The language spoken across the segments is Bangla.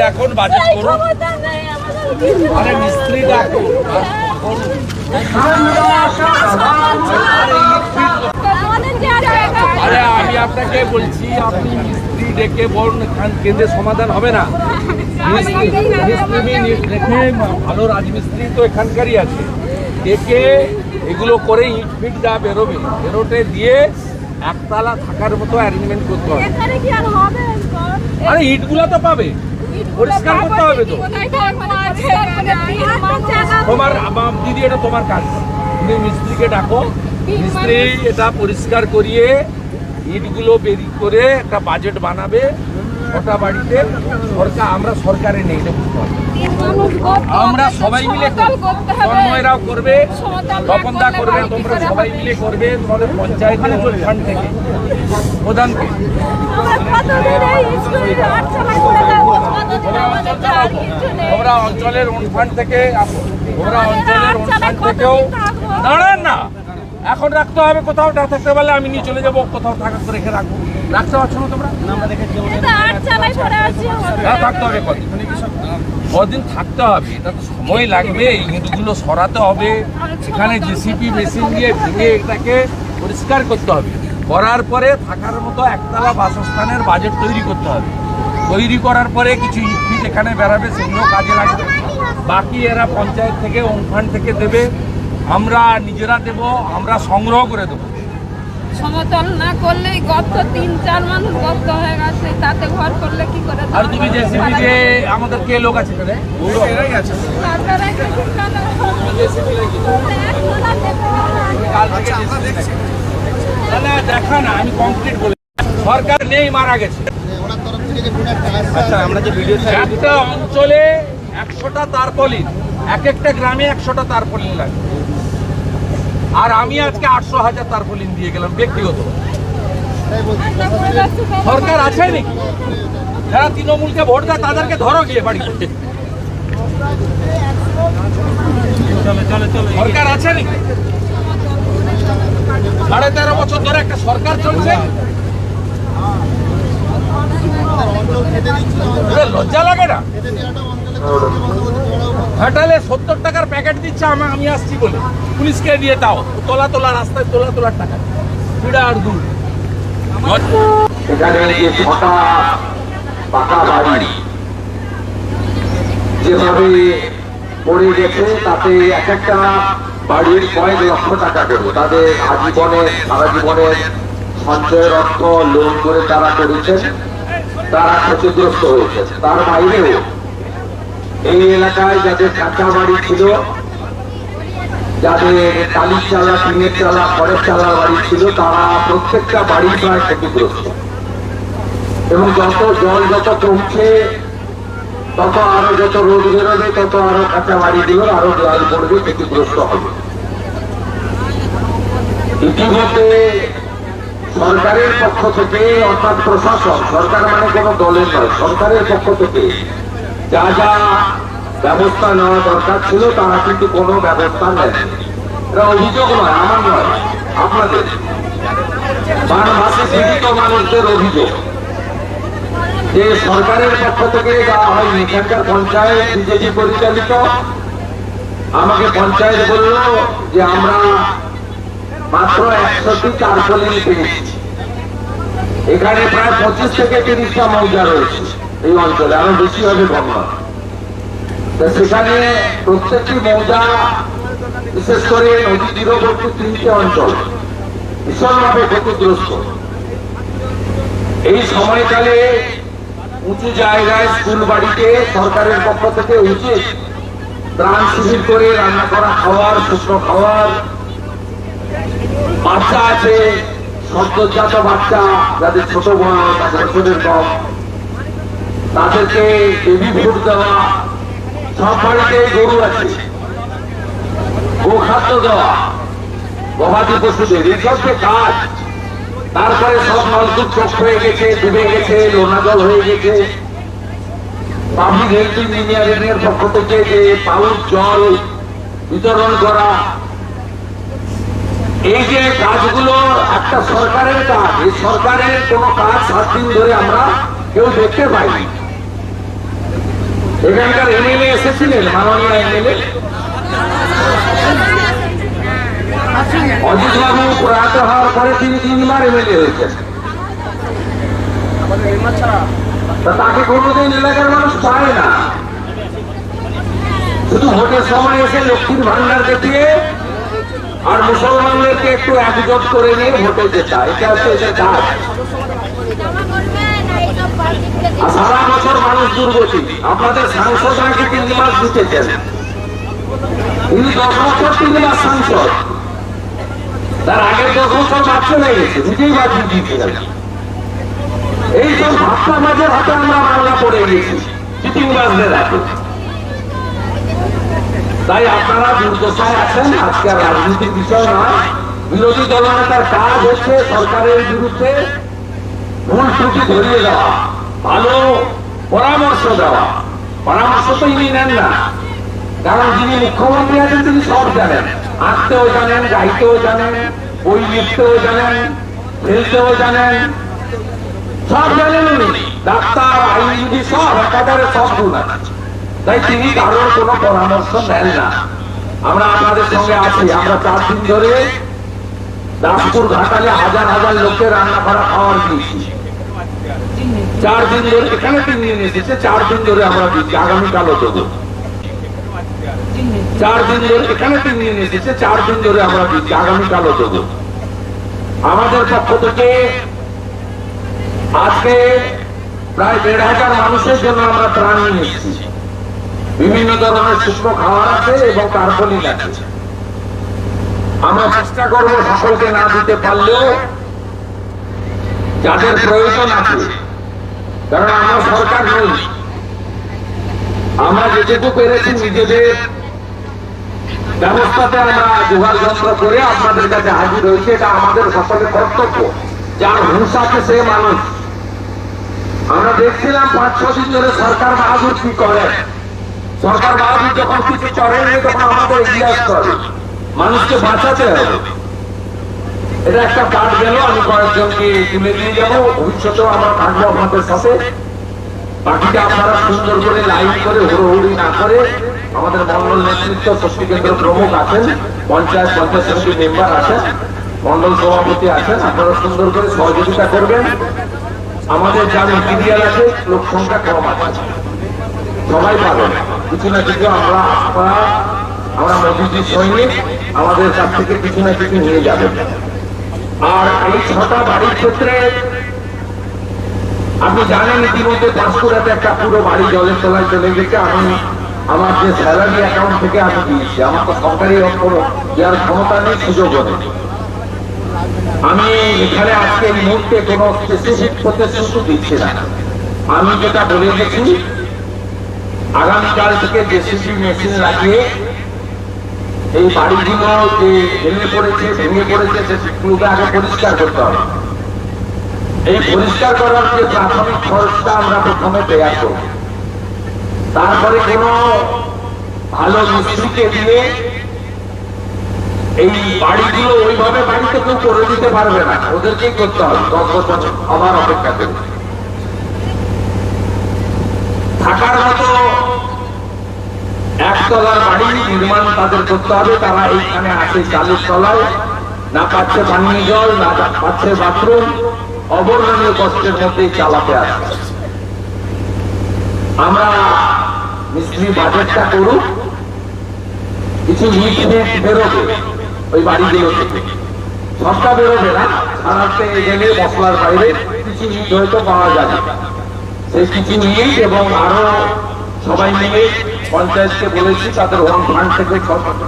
ডাকুন, বাজেট করুন। আরে, মিস্ত্রি ডাকুন আরে, আমি আপনাকে বলছি, আপনি মিস্ত্রি ডেকে বলুন কেন্দ্রে সমাধান হবে না। ভালো রাজমিস্ত্রি তো এখানকারই আছে। ডেকে এগুলো করে ইট ফিট যা বেরোবে বেরোটে দিয়ে একতলা থাকার মতো অ্যারেঞ্জমেন্ট করতে হবে। এখানে কি আর হবে? আরে ইটগুলো তো পাবে। পরিষ্কার করতে হবে তো। তোমার দিদি এটা তোমার কাজ। তুমি মিস্ত্রিকে ডাকো। মিস্ত্রি এটা পরিষ্কার করিয়ে ইটগুলো বেরি করে একটা বাজেট বানাবে। ওটা বাড়িতে সরকার, আমরা সরকারে নেই, এটা আমরা সবাই মিলে তন্ময়রাও করবে, তপনদা করবে, তোমরা সবাই মিলে করবে তোমাদের পঞ্চায়েতের ফান্ড থেকে, প্রধানকে। তোমরা অঞ্চলের অনুফান্ড থেকে। তোমরা অঞ্চলের অনুফান্ড থেকেও দাঁড়ান না। এখন রাখতে হবে, কোথাও না থাকতে পারলে আমি নিয়ে চলে যাব, কোথাও থাকা রেখে রাখব। রাখতে পারছ না তোমরা? হ্যাঁ থাকতে হবে কদিন। কদিন থাকতে হবে এটা তো সময় লাগবে এই ইঁটগুলো সরাতে হবে এখানে জিসিপি মেশিন দিয়ে ভেঙে এটাকে পরিষ্কার করতে হবে। করার পরে থাকার মতো একতলা বাসস্থানের বাজেট তৈরি করতে হবে। তৈরি করার পরে কিছু ইট ফিট এখানে বেরাবে সেগুলো কাজে লাগবে। বাকি এরা পঞ্চায়েত থেকে অনুফান্ড থেকে দেবে। আমরা নিজেরা দেব আমরা সংগ্রহ করে দেবো। সমতল না করলেই গর্ত তিন চার মানুষ গর্ত হয়ে গেছে তাতে ঘর করলে কি করে আর তুমি যে সিপি যে আমাদের কে লোক আছে এখানে? ঠিকানা কাল থেকে JCB লাগে। তাহলে দেখা না আমি কমপ্লিট বলে সরকার নেই মারা গেছে। আচ্ছা আমরা যে ভিডিও একটা অঞ্চলে একশোটা তারপলিন। এক একটা গ্রামে একশোটা তারপলিন লাগে। আর আমি আজকে আটশো হাজার তারপলিন দিয়ে গেলাম, ব্যক্তিগত। সরকার আছে নাকি? যারা তৃণমূলকে ভোট দেয়, তাদেরকে ধরো গিয়ে বাড়িতে। সরকার আছে নাকি? সাড়ে তেরো বছর ধরে একটা সরকার চলছে। লজ্জা লাগে না? হোটেলে সত্তর টাকার প্যাকেট দিচ্ছে আমা আমি আসছি বলে। পুলিশকে দিয়ে তাও তোলা তোলা রাস্তায় তোলা তোলার টাকা। পিড়া আর দূর। যেভাবে পড়ে গেছে, তাতে এক একটা বাড়ির কয়েক লক্ষ টাকা তাদের সারা সঞ্চয়ের অর্থ লোন করে তারা করেছেন, তারা ক্ষতিগ্রস্ত হয়েছে তার বাইরেও এই এলাকায় যাদের কাঁচা বাড়ি ছিল, যাদের টালির চালা, টিনের চালা, খড়ের চালা বাড়ি ছিল, তারা প্রত্যেকটা বাড়ি প্রায় ক্ষতিগ্রস্ত। এবং যত জল যত কমছে, তত আরও যত রোদ বেরোবে, তত আরও কাঁচা বাড়িগুলোর আরও জল পড়বে, ক্ষতিগ্রস্ত হবে। ইতিমধ্যে সরকারের পক্ষ থেকে, অর্থাৎ প্রশাসন, সরকার মানে কোনো দলের নয়, সরকারের পক্ষ থেকে যা যা ব্যবস্থা নেওয়া দরকার ছিল, তারা কিন্তু কোনো ব্যবস্থা নেয় এটা অভিযোগ নয়, আমার নয়, আপনাদের। পীড়িত মানুষদের অভিযোগ। যে সরকারের পক্ষ থেকে দেওয়া হয়নি, এখানকার পঞ্চায়েত বিজেপি পরিচালিত। আমাকে পঞ্চায়েত বলল যে আমরা মাত্র একশোটি চারপলিন পেয়েছি। এখানে প্রায় পঁচিশ থেকে তিরিশটা মৌজা রয়েছে। এই অঞ্চলে আরও বেশি হবে তা সেখানে প্রত্যেকটি মৌজা, বিশেষ করে নদী তীরবর্তী তিনটে অঞ্চল, ভীষণভাবে ক্ষতিগ্রস্ত। এই সময়কালে উঁচু জায়গায় স্কুল বাড়িতে সরকারের পক্ষ থেকে উচিত ত্রাণ শিবির করে রান্না করা খাওয়ার, শুকনো খাওয়ার। বাচ্চা আছে, সদ্যজাত বাচ্চা, যাদের ছোট বয়স তাদের বছরের কম তাদেরকে ফুড দেওয়া, সব বাড়িতে গরু আছে। গোখাদ্য দেওয়া, গবাদি পশুদের এইসব যে কাজ। তারপরে সব নলকূপ চোখ হয়ে গেছে, ডুবে গেছে লোনা জল হয়ে গেছে। পাবলিক হেলথ ইঞ্জিনিয়ারিং এর পক্ষ থেকে যে পাউচ, জল বিতরণ করা, এই যে কাজগুলো একটা সরকারের কাজ, এই সরকারের কোনো কাজ সাত দিন ধরে আমরা কেউ দেখতে পাইনি। এখানকার এমএলএ এসেছিলেন, মাননীয় এমএলএ? অজিত বাবু প্রয়াত হওয়ার পরে তিনি তিনবার এমএলএ হয়েছেন। তাকে কোনোদিন এলাকার মানুষ পায় না। শুধু ভোটের সময় এসে লক্ষ্মীর ভান্ডার দেখিয়ে আর মুসলমানদেরকে একটু একজোট করে নিয়ে ভোটে যেতা এটা হচ্ছে কাজ আর সারা বছর মানুষ দুর্গতি আপনাদের সাংসদ নাকি তিন মাস জিতেছেন উনি দশ বছর তিন মাস সাংসদ। তার আগের দশ বছর বাদ চলে গেছে, নিজেই বাদ দিয়েছিলেন। এই সব ভাবনা মাঝে হাতে আমরা বাংলা পড়ে গেছি চিটিংবাজদের হাতে। তাই আপনারা দুর্দশায় আছেন, আজকে রাজনীতির বিষয় নয়। বিরোধী দলনেতার কাজ হচ্ছে সরকারের বিরুদ্ধে ভুল ত্রুটি ধরিয়ে দেওয়া। ভালো পরামর্শ দেওয়া। পরামর্শ তো ইনি নেন না। কারণ যিনি মুখ্যমন্ত্রী আছেন, তিনি সব জানেন। আঁকতেও জানেন, গাইতেও জানেন, বই লিখতেও জানেন, ফেলতেও জানেন। সব জানেন উনি। ডাক্তার, আইনজীবী, সব, একেবারে সব গুণ আছে। তাই তিনি কারোর কোনো পরামর্শ নেন না। আমরা আপনাদের সঙ্গে আছি। আমরা চার দিন ধরে দাসপুর ঘাটালে হাজার হাজার লোকের রান্না করা খাওয়ার দিয়েছি। চার দিন ধরে, এখানে তিন এসেছে, চার দিন ধরে আমরা দিচ্ছি, আগামীকালও দেবো। চার দিন ধরে, এখানে এসেছে, চার দিন ধরে আমরা দিচ্ছি, আগামীকালও দেবো। আমাদের পক্ষ থেকে আজকে প্রায় দেড় হাজার মানুষের জন্য আমরা ত্রাণ নিয়ে এসেছি। বিভিন্ন ধরনের শুষ্ক খাবার আছে এবং কার্বনিক আছে। আমরা চেষ্টা করব সকলকে না দিতে পারলেও যাদের প্রয়োজন আছে কারণ আমরা সরকার নই। আমরা যেটুকু পেরেছি নিজেদের ব্যবস্থাতে আমরা জোগাড় যন্ত্র করে আপনাদের কাছে হাজির হয়েছে, এটা আমাদের সকলের কর্তব্য। যার আছে সে মানুষ। আমরা দেখছিলাম পাঁচ, ছ দিন ধরে সরকার বাহাদুর কি করে? সরকার বাহাদুর যখন কিছু করেনি তখন আমাদের আসতে হবে। মানুষকে বাঁচাতে হবে। এটা একটা কাজ গেল, আমি কয়েকজনকে তুলে দিয়ে যাব। ভবিষ্যতেও আমরা থাকব আপনাদের সাথে। বাকিটা আপনারা সুন্দর করে লাইন করে হুড়োহুড়ি না করে আমাদের মন্ডল নেতৃত্ব শক্তি কেন্দ্র প্রমুখ আছেন, পঞ্চায়েত পঞ্চায়েত সমিতির মেম্বার আছেন, মন্ডল সভাপতি আছেন, আপনারা সুন্দর করে সহযোগিতা করবেন। আমাদের যা মেটেরিয়াল আছে, লোক সংখ্যা কম আছে। সবাই পাবেন। কিছু না কিছু আমরা আপনারা আমরা মোদীজির সৈনিক, আমাদের কাছ থেকে কিছু না কিছু নিয়ে যাবেন। আর এই ছটা বাড়ির ক্ষেত্রে, আপনি জানেন ইতিমধ্যে পাঁশকুড়াতে একটা পুরো বাড়ি জলের তলায় চলে গেছে। আমি আমার যে স্যালারি অ্যাকাউন্ট থেকে আমি দিয়েছি, আমার তো সরকারি অর্থ দেওয়ার ক্ষমতা নেই, সুযোগও নেই। আমি এখানে আজকে এই মুহূর্তে কোনো স্পেসিফিক প্রতিশ্রুতি দিচ্ছি না। আমি যেটা বলে গেছি, আগামীকাল থেকে জেসিবি মেশিন লাগিয়ে এই বাড়িগুলো যে ভেঙে পড়েছে ভেঙে পড়েছে সেগুলোকে আগে পরিষ্কার করতে হবে। এই পরিষ্কার করার যে প্রাথমিক খরচটা আমরা প্রথমে তৈরি করব। তারপরে কোন ভালো মিস্ত্রিকে দিয়ে এই বাড়িগুলো ওইভাবে বাড়িতে কেউ করে দিতে পারবে না। ওদেরকেই করতে হবে। দশ বছর আবার অপেক্ষা করে থাকার মতো একতলার বাড়ি নির্মাণ তাদের করতে হবে। তারা এইখানে আছে চালের তলায়। না পাচ্ছে পানীয় জল, না পাচ্ছে বাথরুম। অবর্ণনীয় কষ্টের মধ্যেই চালাতে আসছে আমরা মিস্ত্রি বাজেটটা করুক কিছু ইট নেট বেরোবে ওই বাড়িগুলো থেকে। সবটা বেরোবে না। সারাতে গেলে মশলার বাইরে কিছু ইট হয়তো পাওয়া যাবে। সেই কিছু নিয়েই এবং আরও সবাই মিলে পঞ্চায়েতকে বলেছি তাদের হোম ফান্ড থেকে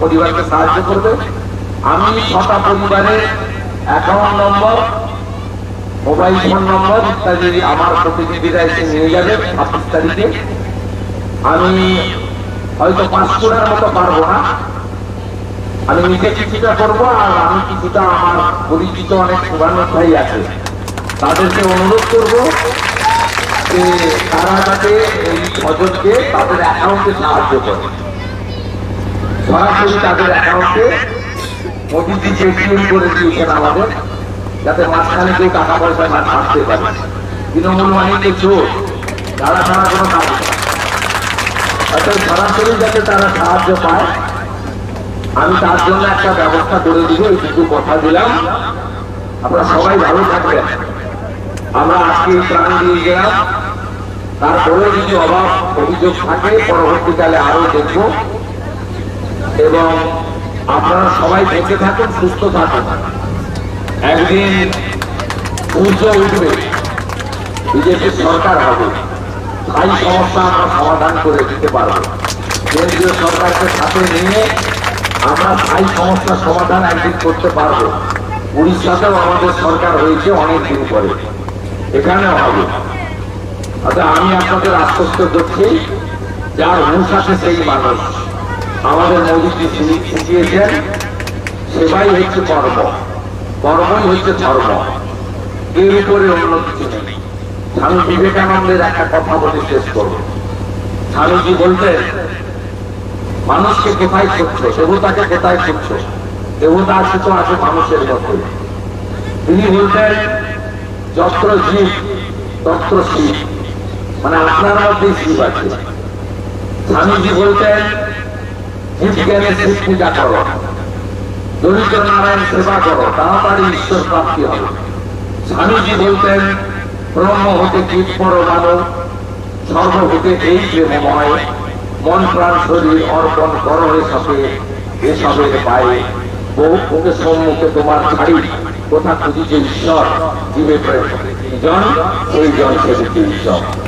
পরিবারকে সাহায্য করবে। আমি ছটা পরিবারের account number mobile phone number ইত্যাদি আমার প্রতিনিধিরা এসে নিয়ে যাবে ছাব্বিশ তারিখে। আমি হয়তো পাঁচ কোটার মতো পারব না। আমি নিজে কিছুটা করব আর আমি কিছুটা আমার পরিচিত অনেক ভাই আছে। তাদেরকে অনুরোধ করব যে তারা এই স্বজনকে তাদের অ্যাকাউন্টে সাহায্য করে। সরাসরি তাদের অ্যাকাউন্টে করে দিয়েছেন আমাদের, যাতে মাঝখানে কেউ টাকা পয়সা না ছাড়তে পারে। তৃণমূল চোর। তারা ছাড়া কোনো কাজ অর্থাৎ সরাসরি যাতে তারা সাহায্য পায়, আমি তার জন্য একটা ব্যবস্থা করে দিব, এইটুকু কথা দিলাম। আপনারা সবাই ভালো থাকবেন। আমরা আজকে প্রাণ দিয়ে গেলাম। তারপরে যদি অভাব অভিযোগ থাকে, পরবর্তীকালে আরও দেখব। এবং আপনারা সবাই বেঁচে থাকুন, সুস্থ থাকুন। একদিন সূর্য উঠবে বিজেপি সরকার হবে। স্থায়ী সমস্যা আমরা সমাধান করে দিতে পারব। কেন্দ্রীয় সরকারকে সাথে নিয়ে আমরা স্থায়ী সমস্যার সমাধান একদিন করতে পারব। উড়িষ্যাতেও আমাদের সরকার হয়েছে অনেক দিন পরে। এখানেও হবে। অর্থাৎ আমি আপনাদের আশ্বস্ত করছি যার হুঁশ সেই মানুষ। আমাদের মোদীজি শিখি- শিখিয়েছেন সেবাই হচ্ছে কর্ম। কর্মই হচ্ছে ধর্ম। এর উপরে অন্য কিছু নেই। স্বামী বিবেকানন্দের একটা কথা বলে শেষ করব। স্বামীজি বলতেন, মানুষকে কোথায় খুঁজছো? দেবতাকে কোথায় খুঁজছো? দেবতা আছে তো আছে মানুষের মধ্যে। তিনি বলতেন, যত্র জীব, তত্র শিব। মানে আপনার মধ্যেই শিব স্বামীজি বলতেন পূজা করো। দরিদ্র নারায়ণ সেবা করো, তাড়াতাড়ি ঈশ্বর প্রাপ্তি হবে। স্বামীজি বলতেন, ব্রহ্ম হতে কীট পর মানব সর্বভূতে এই প্রেমময়। মন, প্রাণ, শরীর অর্পণ করো এসবে এসবের পায়ে। বহু মুখে সম্মুখে তোমার ছাড়ি। কোথা খুঁজিছে ঈশ্বর? জীবে প্রেম। জন, সেই জন সেবিছে ঈশ্বর।